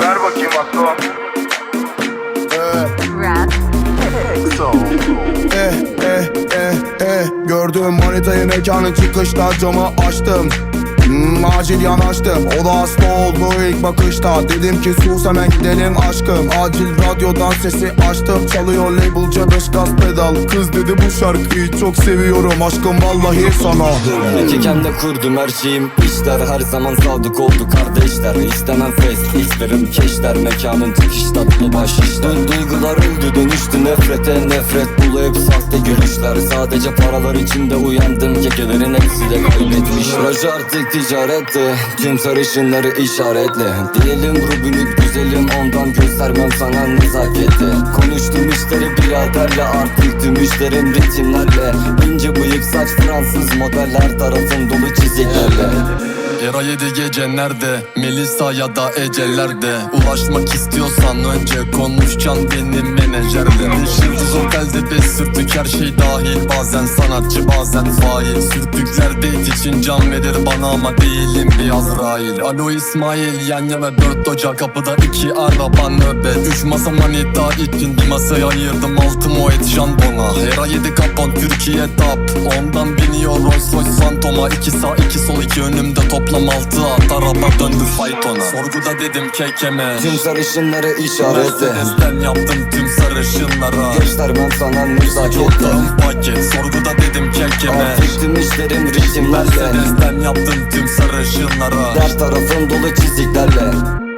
Ver bakayım Akdo. Rap. Eh eh eh eh Gördüm manitayı mekanın çıkışta camı açtım Hmm, acil yanaştım. O da hasta oldu ilk bakışta. Dedim ki sus hemen gidelim aşkım. Acil radyodan sesi açtım. Çalıyor label C5 gaz pedal. Kız dedi bu şarkıyı çok seviyorum Aşkım vallahi sana. İki de kurdum her şeyim. İşler Her zaman sadık oldu kardeşler. İstemem face isterim keşler. Mekanın çıkış tatlı baş işler Duygular öldü dönüştü nefrete. Nefret bulu hep sahte gülüşler Sadece paralar içinde uyandım. Kekelerin hepsi de kaybetmiş. Raj artık ticarette Tüm sarışınları işaretle. Diyelim Rubin'in güzelim Ondan göstermem sana nezaketi. Konuştum işleri biraderle Artık tüm işlerim ritimlerle. İnce bıyık saç Fransız modeller Tarafım dolu çiziklerle Era yedi gece nerede? Melisa ya da Ece'lerde Ulaşmak istiyorsan önce konuşacaksın benim menajerle Beş yıldız her şey dahil. Bazen sanatçı bazen fail. Sürtükler date için can verir bana ama değilim bir Azrail Alo İsmail yan yana dört oca kapıda iki araba nöbet. Üç masa manita gün bir masaya ayırdım altı moed jambona. Era yedi kapan Türkiye tap. Ondan biniyor Rolls Royce Phantom'a. İki sağ iki sol iki önümde toplam altı at. Araba döndü faytona. Sorguda dedim kekeme. Tüm sarışınları işaretle Mercedes'ten yaptım sarışınlara Göstermem sana nezaketi Çoktan paket sorguda dedim kekeme Artık tüm işlerim ritimlerle. Mercedes'ten yaptım tüm sarışınlara. Her tarafım dolu çiziklerle